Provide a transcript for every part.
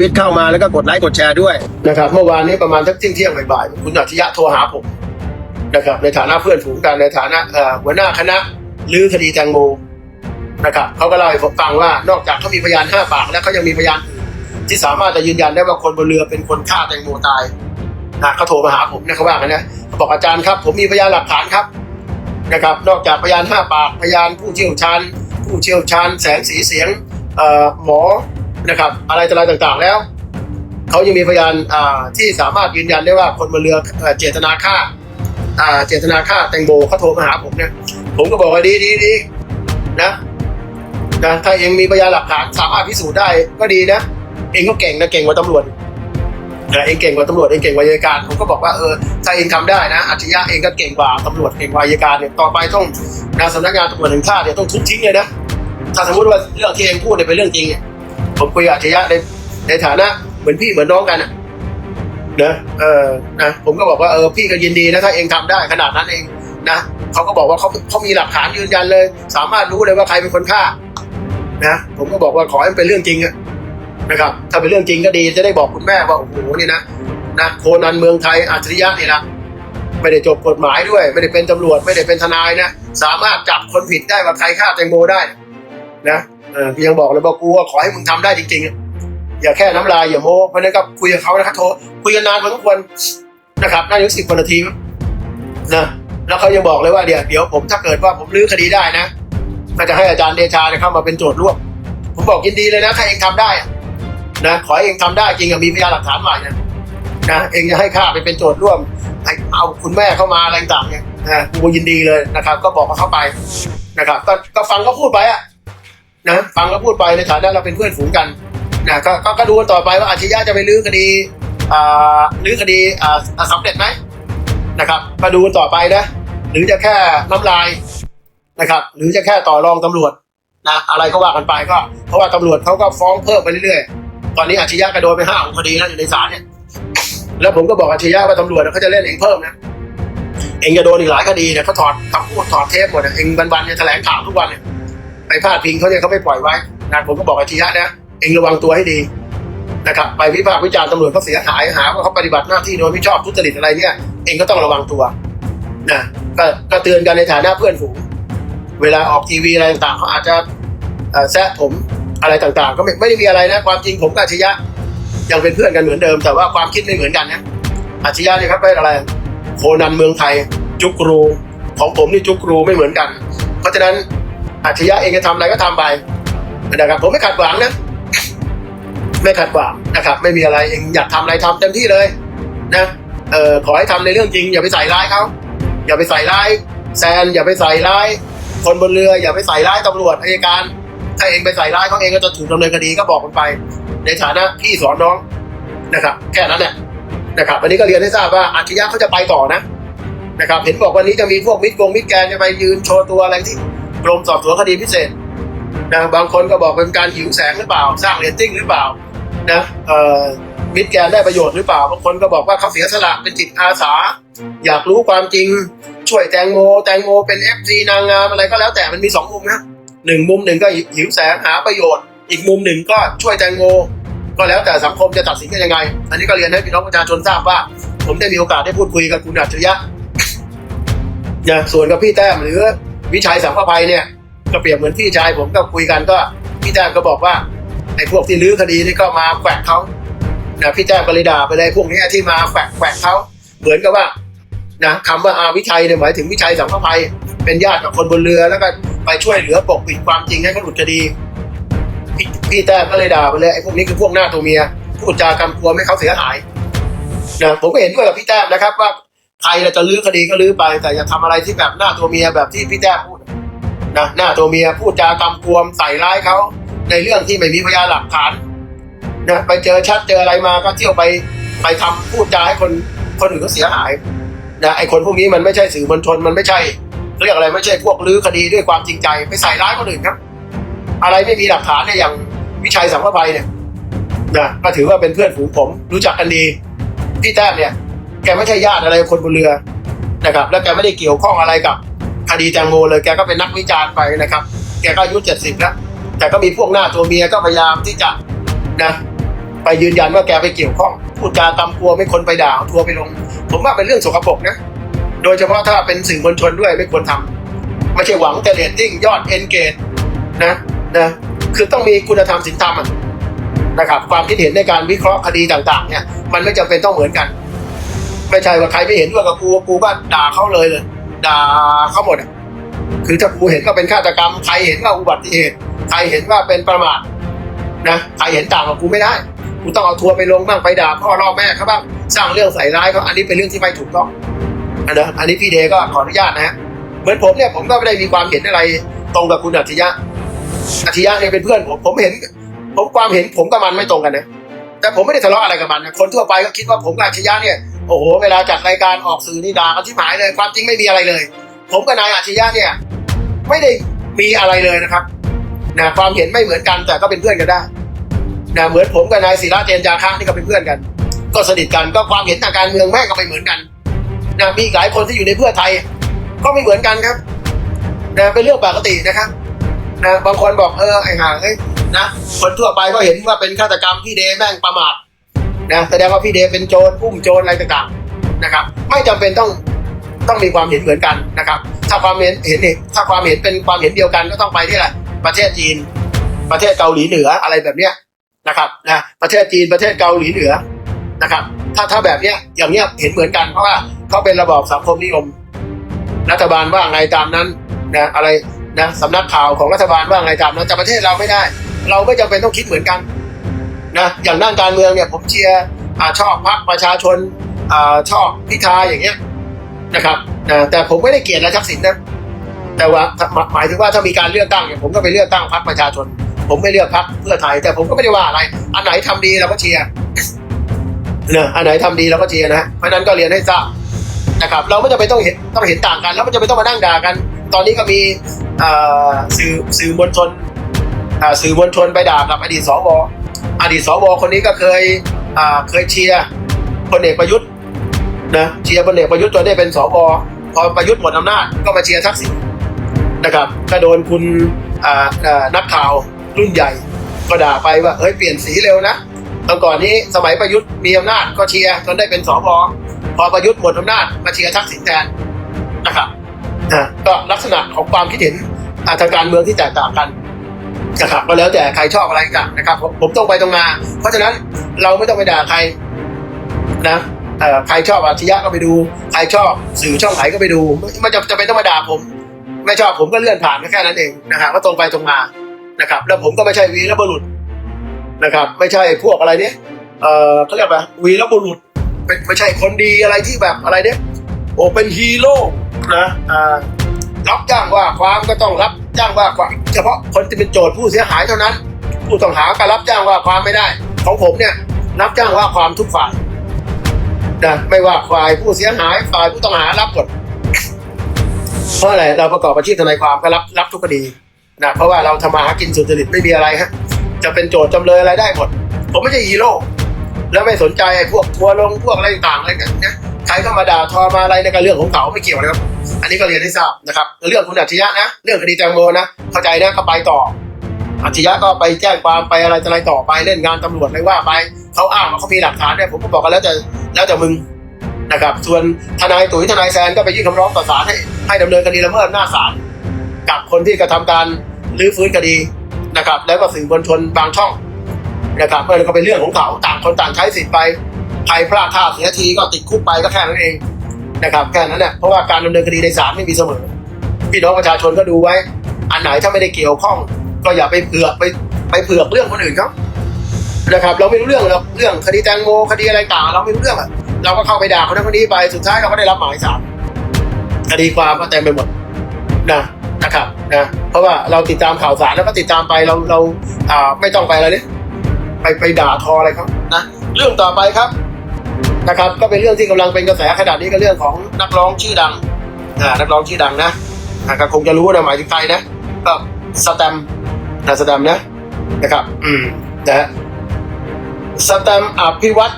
วิตเข้ามาแล้วก็กดไลค์กดแชร์ด้วยนะครับเมื่อวานนี้ประมาณสักเที่ยงเที่ยงบ่ายๆคุณอัจฉริยะโทรหาผมนะครับในฐานะเพื่อนฝูงกันในฐานะหัวหน้าคณะลื้อคดีแตงโมนะครับเขาก็เล่าให้ผมฟังว่านอกจากเขามีพยานห้าปากแล้วเขายังมีพยานอื่นที่สามารถจะยืนยันได้ว่าคนบนเรือเป็นคนฆ่าแตงโมตายนะเขาโทรมาหาผมนะเขาว่ากันนะเขาบอกอาจารย์ครับ ผมมีพยานหลักฐานครับนะครับ นอกจากพยานห้าปากพยานผู้เชี่ยวชาญผู้เชี่ยวชาญแสงสีเสียงเออหมอ นะครับ อะไรต่ออะไรต่างๆแล้วเขายังมีพยานที่สามารถยืนยันได้ว่าคนบนเรือเอ่อเจตนาฆ่าาเจตนาฆ่าแตงโมเขาโทรมาหาผมเนี่ยผมก็บอกว่าดีดีดีนะนะถ้าเองมีพยานหลักฐานสามารถพิสูจน์ได้ก็ดีนะ เองก็เก่งนะเก่งกว่าตำรวจนะเองเก่งกว่าตำรวจเองเก่งกว่าอัยการผมก็บอกว่าเออถ้าเองทำได้นะอัจฉริยะเองก็เก่งกว่าตำรวจเก่งกว่าอัยการเนี่ยต่อไปต้องนะสำนักงานตำรวจแห่งชาติเนี่ยต้องทุบทิ้งเลยนะถ้าสมมติว่าเรื่องที่เองพูดเนี่ยเป็นเรื่องจริงเนี่ย ผมคุยกับอัจฉริยะในในฐานะเหมือนพี่เหมือนน้องกันอะนะเออนะผมก็บอกว่าเออพี่ก็ยินดีนะถ้าเองทำได้ขนาดนั้นเองนะเขาก็บอกว่าเขาเขามีหลักฐานยืนยันเลย สามารถรู้เลยว่าใครเป็นคนฆ่านะผมก็บอกว่าขอให้มันเป็นเรื่องจริงนะครับ ถ้าเป็นเรื่องจริงก็ดีจะได้บอกคุณแม่ว่าโอ้โหนี่นะนะโคนันเมืองไทยอัจฉริยะนี่นะไม่ได้จบกฎหมายด้วย ไม่ได้เป็นตำรวจไม่ได้เป็นทนายนะสามารถจับคนผิดได้ว่าใครฆ่าแตงโมได้นะ เออยังบอกเลยบอกกูว่าขอให้มึงทำได้จริงๆ อย่าแค่น้ำลายอย่าโม้เพราะนั้นก็คุยกับเขานะครับโทรคุยกันนานพอสมควรนะครับน่าจะสิบกว่านาทีนะแล้วเขายังบอกเลยว่าเดี๋ยวเดี๋ยวผมถ้าเกิดว่าผมลื้อคดีได้นะก็จะให้อาจารย์เดชาเนี่ยเข้ามาเป็นโจทย์ร่วมผมบอกยินดีเลยนะถ้าเองทำได้นะขอให้เองทำได้จริงอะมีพยานหลักฐานใหม่นะนะเองจะให้ข้าไปเป็นโจทย์ร่วมให้เอาคุณแม่เข้ามาอะไรต่างๆเนี่ยนะกูยินดีเลยนะครับ ก็บอกเขาไปนะครับก็ก็ฟังเขาพูดไปอะ นะฟังก็พูดไปในฐานะเราเป็นเพื่อนฝูงกันนะก็ก็ก็ดูกันต่อไปว่าอาชญะจะไปลื้อคดีอ่าลื้อคดีอ่าสำเร็จไหมนะครับก็ดูกันต่อไปนะหรือจะแค่น้ำลายนะครับ หรือจะแค่ต่อรองตำรวจนะอะไรก็ว่ากันไปก็ เพราะว่าตำรวจเขาก็ฟ้องเพิ่มไปเรื่อยๆ ตอนนี้อาชญะก็โดนไปห้าองคดีแล้วอยู่ในศาลเนี่ยแล้วผมก็บอกอาชญะว่าตำรวจเขาจะเล่นเองเพิ่มนะเองจะโดนอีกหลายคดีเนี่ยเขาถอดคำพูดถอดเทปหมดเองวันๆเนี่ยแถลงข่าวทุกวันเนี่ย ไปพาดพิงเขาเนี่ยเขาไม่ปล่อยไว้นะผมก็บอกอาชียะนะเองระวังตัวให้ดีนะครับไปวิพากษ์วิจารณ์ตำรวจเขาเสียหายหาว่าเขาปฏิบัติหน้าที่โดยไม่ชอบทุจริตอะไรเนี่ยเองก็ต้องระวังตัวนะก็ก็เตือนกันในฐานะเพื่อนฝูงเวลาออกทีวีอะไรต่างๆเขาอาจจะแซะผมอะไรต่างๆ ก็ไม่ไม่ได้มีอะไรนะความจริงผมกับอาชียะยังเป็นเพื่อนกันเหมือนเดิม แต่ว่าความคิดไม่เหมือนกันนะอาชียะเนี่ยครับเป็นอะไร โคนันเมืองไทยจุกรู ของผมนี่จุกรูไม่เหมือนกัน เพราะฉะนั้น อาชญะเองจะทำอะไรก็ทำไปนะครับผมไม่ขัดขวางนะไม่ขัดขวางนะครับ ไม่มีอะไรเองอยากทำอะไรทำเต็มที่เลยนะเอ่อขอให้ทำในเรื่องจริง อย่าไปใส่ร้ายเขาอย่าไปใส่ร้ายแซนอย่าไปใส่ร้าย คนบนเรือ อย่าไปใส่ร้ายตำรวจอัยการ ถ้าเองไปใส่ร้ายเขาเองก็จะถูกดำเนินคดีก็บอกมันไป ในฐานะพี่สอนน้องนะครับ แค่นั้นแหละนะครับวันนี้ก็เรียนให้ทราบว่าอาชญะเขาจะไปต่อนะนะครับ เห็นบอกวันนี้จะมีพวกมิดกงมิดแกนจะไปยืนโชว์ตัวอะไรที่ กรมสอบสวนคดีพิเศษนะบางคนก็บอกเป็นการหิวแสงหรือเปล่า สร้างเรตติ้งหรือเปล่านะเอ่อมิดแกนได้ประโยชน์หรือเปล่าบางคนก็บอกว่าเขาเสียสละเป็นจิตอาสา อยากรู้ความจริง ช่วยแตงโม แตงโมเป็นเอฟซีนางงามอะไรก็แล้วแต่มันมีสองมุมนะหนึ่งมุมหนึ่งก็หิวแสงหาประโยชน์ อีกมุมหนึ่งก็ช่วยแตงโม ก็แล้วแต่สังคมจะตัดสินกันยังไง อันนี้ก็เรียนให้พี่น้องประชาชนทราบว่า ผมได้มีโอกาสได้พูดคุยกับคุณอัจฉริยะนะส่วนกับพี่แต้มหรือ วิชัยสังประภัยเนี่ยก็เปรียบเหมือนพี่ชายผมก็คุยกันก็พี่แต้มก็บอกว่าไอ้พวกที่ลื้อคดีนี่ก็มาแขวะเขานะพี่แต้มก็เลยด่าไปเลยพวกนี้ที่มาแขวะแขวะเขาเหมือนกับว่านะคำว่าอาวิชัยเนี่ยหมายถึงวิชัยสังประภัยเป็นญาติกับคนบนเรือแล้วก็ไปช่วยเหลือปกปิดความจริงให้เขาหลุดคดี พี่แต้มก็เลยด่าไปเลยไอ้พวกนี้คือพวกหน้าตัวเมียพูดจากำกวมให้เขาเสียหายนะผมก็เห็นด้วยกับพี่แต้มนะครับว่า ใครจะลื้อคดีก็ลื้อไป แต่อย่าทำอะไรที่แบบหน้าตัวเมียแบบที่พี่แต้พูดนะหน้าตัวเมียพูดจากำกวมใส่ร้ายเขาในเรื่องที่ไม่มีพยานหลักฐานนะไปเจอชัดเจออะไรมาก็เที่ยวไปไปทำพูดจาให้คนคนอื่นเขาเสียหายนะไอคนพวกนี้มันไม่ใช่สื่อมวลชนมันไม่ใช่เรียกอะไรไม่ใช่พวกลื้อคดีด้วยความจริงใจไปใส่ร้ายคนอื่นครับ อะไรไม่มีหลักฐานเนี่ยอย่างวิชัยสังประภัยเนี่ยนะก็ถือว่าเป็นเพื่อนฝูงผมรู้จักกันดีพี่แต้มเนี่ย แกไม่ใช่ญาติอะไรคนบนเรือนะครับ แล้วแกไม่ได้เกี่ยวข้องอะไรกับคดีแตงโมเลยแกก็เป็นนักวิจารณ์ไปนะครับ แกก็อายุเจ็ดสิบแล้วแต่ก็มีพวกหน้าตัวเมียก็พยายามที่จะนะไปยืนยันว่าแกไปเกี่ยวข้องพูดจาตำกลัวไม่คนไปด่าทัวไปลง ผมว่าเป็นเรื่องสกปรกนะโดยเฉพาะถ้าเป็นสื่อมวลชนด้วยไม่ควรทำไม่ใช่หวังแต่เรตติ้งยอดเอนเกจนะนะคือต้องมีคุณธรรมศีลธรรมนะครับความคิดเห็นในการวิเคราะห์คดีต่างๆเนี่ยมันไม่จำเป็นต้องเหมือนกัน ไม่ใช่ว่าใครไม่เห็นด้วยกับกูกูก็ด่าเขาเลยเลย ด่าเขาหมดอะคือถ้ากูเห็นก็เป็นฆาตกรรมใครเห็นว่าอุบัติเหตุใครเห็นว่าเป็นประมาทนะใครเห็นต่างกับกูไม่ได้กูต้องเอาทัวร์ไปลงบ้างไปด่าพ่อล่อแม่เขาบ้างสร้างเรื่องใส่ร้ายเขาอันนี้เป็นเรื่องที่ไม่ถูกต้องอันนะอันนี้พี่เดก็ขออนุญาตนะฮะเหมือนผมเนี่ยผมก็ไม่ได้มีความเห็นอะไรตรงกับคุณอัจฉริยะอัจฉริยะเนี่ยเป็นเพื่อนผมผมเห็น ผมความเห็นผมกับมันไม่ตรงกันนะแต่ผมไม่ได้ทะเลาะอะไรกับมันนะคนทั่วไปก็คิดว่าผมกับอัจฉริยะเนี่ย โอ้โห เวลาจัดรายการออกสื่อนี่ด่ากันที่หมายเลย ความจริงไม่มีอะไรเลย ผมกับนายอัจฉริยะเนี่ย ไม่ได้มีอะไรเลยนะครับนะความเห็นไม่เหมือนกันแต่ก็เป็นเพื่อนกันได้นะเหมือนผมกับนายศิระเจนจาคะนี่ก็เป็นเพื่อนกัน ก็สนิทกันก็ความเห็นทางการเมืองแม่งก็ไม่เหมือนกันนะมีหลายคนที่อยู่ในเพื่อไทย ก็ไม่เหมือนกันครับนะเป็นเรื่องปกตินะครับนะบางคนบอกเออไอ้ห่างเอ้ยนะคนทั่วไปก็เห็นว่าเป็นฆาตกรรมพี่เดแม่งประมาท นะแสดงว่าพี่เดเป็นโจรอุ้มโจรอะไรต่างๆนะครับ ไม่จำเป็นต้องต้องมีความเห็นเหมือนกันนะครับ ถ้าความเห็นเห็นถ้าความเห็นเป็นความเห็นเดียวกันก็ต้องไปที่อะไรประเทศจีน ประเทศเกาหลีเหนืออะไรแบบเนี้ยนะครับนะประเทศจีนประเทศเกาหลีเหนือนะครับ ถ้าถ้าแบบเนี้ยอย่างเนี้ยเห็นเหมือนกันเพราะว่าเขาเป็นระบอบสังคมนิยม รัฐบาลว่าไงตามนั้นนะอะไรนะสำนักข่าวของรัฐบาลว่าไงตามนั้นแต่ประเทศเราไม่ได้ เราไม่จำเป็นต้องคิดเหมือนกัน นะอย่างด้านการเมืองเนี่ยผมเชียร์ชอบพรรคประชาชนอชอบพิธาอย่างเงี้ยนะครับนะแต่ผมไม่ได้เกลียดและทักษิณนะแต่ว่าหมายถึงว่าถ้ามีการเลือกตั้งเนี่ยผมก็ไปเลือกตั้งพรรคประชาชน ผมไม่เลือกพรรคเพื่อไทย แต่ผมก็ไม่ได้ว่าอะไร อันไหนทำดีเราก็เชียร์เนะอันไหนทำดีเราก็เชียร์นะฮะเพราะนั้นก็เรียนให้ทราบนะครับ เราไม่จำเป็นต้องเห็นต้องเห็นต่างกัน แล้วไม่จำเป็นต้องมานั่งด่ากัน ตอนนี้ก็มีสื่อสื่อมวลชนสื่อมวลชนไปด่ากับอดีตสว อดีตสวคนนี้ก็เคยเคยเชียร์พลเอกประยุทธ์นะเชียร์พลเอกประยุทธ์จนได้เป็นสวพอประยุทธ์หมดอำนาจก็มาเชียร์ทักษิณนะครับก็โดนคุณนักข่าวรุ่นใหญ่ก็ด่าไปว่าเฮ้ยเปลี่ยนสีเร็วนะตอนก่อนนี้สมัยประยุทธ์มีอำนาจก็เชียร์จนได้เป็นสวพอประยุทธ์หมดอำนาจมาเชียร์ทักษิณแทนนะครับอ่าก็ลักษณะของความคิดเห็นอาทางการเมืองที่แตกต่างกัน นะครับก็แล้วแต่ใครชอบอะไรกันนะครับ ผมผมต้องไปตรงมาเพราะฉะนั้นเราไม่ต้องไปด่าใครนะใครชอบอาชญะก็ไปดู ใครชอบสื่อช่องไหนก็ไปดูไม่จำจะเป็นต้องมาด่าผม ไม่ชอบผมก็เลื่อนผ่านแค่นั้นเองนะครับก็ตรงไปตรงมานะครับ แล้วผมก็ไม่ใช่วีรบุรุษนะครับ ไม่ใช่พวกอะไรเนี่ยเออเขาเรียกว่าวีรบุรุษเป็นไม่ใช่คนดีอะไรที่แบบอะไรเนี่ยโอ้เป็นฮีโร่นะอ่ารับจ้างว่าความก็ต้องรับ จ้างว่าความเฉพาะคนที่เป็นโจทย์ผู้เสียหายเท่านั้น ผู้ต้องหาก็รับจ้างว่าความไม่ได้ ของผมเนี่ยรับจ้างว่าความทุกฝ่ายนะไม่ว่าฝ่ายผู้เสียหายฝ่ายผู้ต้องหารับหมดเพราะอะไรเราประกอบอาชีพทนายความก็รับรับทุกคดีนะเพราะว่าเราทำมาหากินสุจริตไม่มีอะไรฮะจะเป็นโจทย์จำเลยอะไรได้หมด ผมไม่ใช่ฮีโร่แล้วไม่สนใจไอ้พวกทัวลงพวกอะไรต่างอะไรกันเนี่ย ใครก็มาด่าทอมาอะไรในการเรื่องของเขาไม่เกี่ยวนะครับ อันนี้ก็เรียนให้ทราบนะครับ เรื่องคุณอัจฉริยะนะ เรื่องคดีแตงโมนะ เข้าใจนะก็ไปต่อ อัจฉริยะก็ไปแจ้งความไปอะไรอะไรต่อไปเล่นงานตำรวจอะไรว่าไปเขาอ้างว่าเขามีหลักฐานเนี่ยผมก็บอกกันแล้วแต่แล้วแต่มึงนะครับ ส่วนทนายตุ๋ยทนายแซนก็ไปยื่นคำร้องต่อศาลให้ให้ดำเนินคดีละเมิดหน้าศาลกับคนที่กระทำการรื้อฟื้นคดีนะครับ แล้วก็สื่อมวลชนบางช่องนะครับเมื่อก็เป็นเรื่องของเขาต่างคนต่างใช้สิทธิ์ไป ใครพลาดท่าเสียทีก็ติดคุกไปก็แค่นั้นเองนะครับแค่นั้นแหละเพราะว่าการดำเนินคดีในศาลไม่มีเสมอ พี่น้องประชาชนก็ดูไว้ อันไหนถ้าไม่ได้เกี่ยวข้อง ก็อย่าไปเผือกไปไปเผือกเรื่องคนอื่นเขานะครับ เราไม่รู้เรื่องหรอกเรื่องคดีแตงโมคดีอะไรต่างเราไม่รู้เรื่องอะเราก็เข้าไปด่าคนนั้นคนนี้ไปสุดท้ายเราก็ได้รับหมายสารคดีความก็เต็มไปหมดนะนะครับนะเพราะว่าเราติดตามข่าวสารแล้วก็ติดตามไปเราเราอ่าไม่ต้องไปอะไรเนี่ยไปไปด่าทออะไรเขานะเรื่องต่อไปครับ นะครับก็เป็นเรื่องที่กำลังเป็นกระแสขนาดนี้ก็เรื่องของนักร้องชื่อดังนักร้องชื่อดังนะอ่าก็คงจะรู้นะหมายถึงใครนะก็สแตมนะสแตมนะนะครับ อืมนะฮะสแตมอภิวัต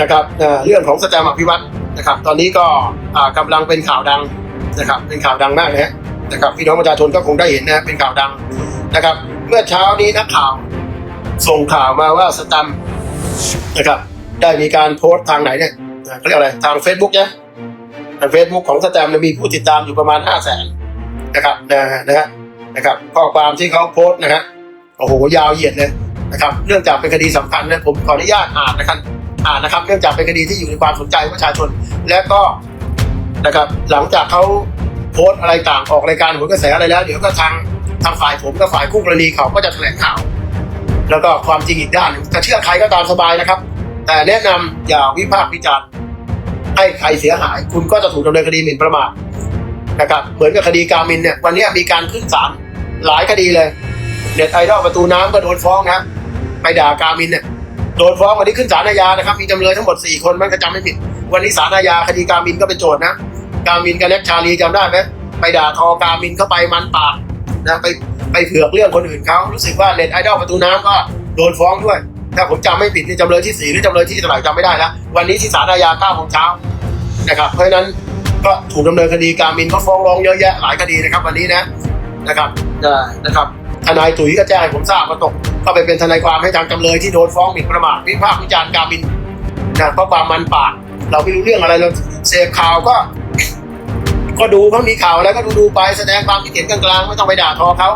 นะครับเรื่องของสแตมอภิวัตนะครับ ตอนนี้ก็อ่ากำลังเป็นข่าวดังนะครับ เป็นข่าวดังมากนะฮะนะครับพี่น้องประชาชนก็คงได้เห็นนะฮะเป็นข่าวดังนะครับ เมื่อเช้านี้นักข่าวส่งข่าวมาว่าสแตมนะครับ ได้มีการโพสต์ทางไหนเนี่ยเขาเรียกอะไรทาง Facebook เนี่ยทาง Facebook ของสแตมมีผู้ติดตามอยู่ประมาณห้าแสนนะครับนะฮะนะฮะนะครับข้อความที่เขาโพสต์นะฮะโอ้โหยาวเหยียดเลยนะครับเนื่องจากเป็นคดีสำคัญนะผมขออนุญาตอ่านนะครับอ่านนะครับเนื่องจากเป็นคดีที่อยู่ในความสนใจประชาชน และก็นะครับหลังจากเขาโพสต์อะไรต่างออกรายการผลกระแสอะไรแล้ว เดี๋ยวก็ทางทางฝ่ายผมกับฝ่ายคู่กรณีเขาก็จะแถลงข่าว แล้วก็ความจริงอีกด้านจะเชื่อใครก็ตามสบายนะครับ แต่แนะนำอย่าวิพากษ์วิจารณ์ให้ใครเสียหาย คุณก็จะถูกดำเนินคดีหมิ่นประมาทนะครับเหมือนกับคดีกามินเนี่ยวันนี้มีการขึ้นศาลหลายคดีเลยเน็ตไอดอลประตูน้ำก็โดนฟ้องนะไปด่ากามินเนี่ยโดนฟ้องวันนี้ขึ้นศาลอาญานะครับมีจำเลยทั้งหมดสี่คนมันก็จำไม่ผิด วันนี้ศาลอาญาคดีกามินก็เป็นโจทย์นะ กามินกับแน็กชาลีจำได้ไหมไปด่าทอกามินเข้าไปมันปากนะไปไปเผือกเรื่องคนอื่นเขารู้สึกว่าเน็ตไอดอลประตูน้ำก็โดนฟ้องด้วย ถ้าผมจำไม่ผิดนี่จำเลยที่สี่หรือจำเลยที่เท่าไหร่จำไม่ได้แล้ววันนี้ที่ศาลอาญาเก้าโมงเช้านะครับ เพราะฉะนั้นก็ถูกดำเนินคดีการมินก็ฟ้องร้องเยอะแยะหลายคดีนะครับวันนี้นะนะครับนะครับทนายตุ๋ยก็แจ้งให้ผมทราบมาตกก็ไปเป็นทนายความให้ทางจำเลยที่โดนฟ้องหมิ่นประมาทวิพากษ์วิจารณ์การมินนะเพราะความมันปากเราไม่รู้เรื่องอะไรเราเสพข่าวก็ ก็ดูเขามีข่าวแล้วก็ดูดูไปแสดงความคิดเห็นกลางๆไม่ต้องไปด่าทอเขา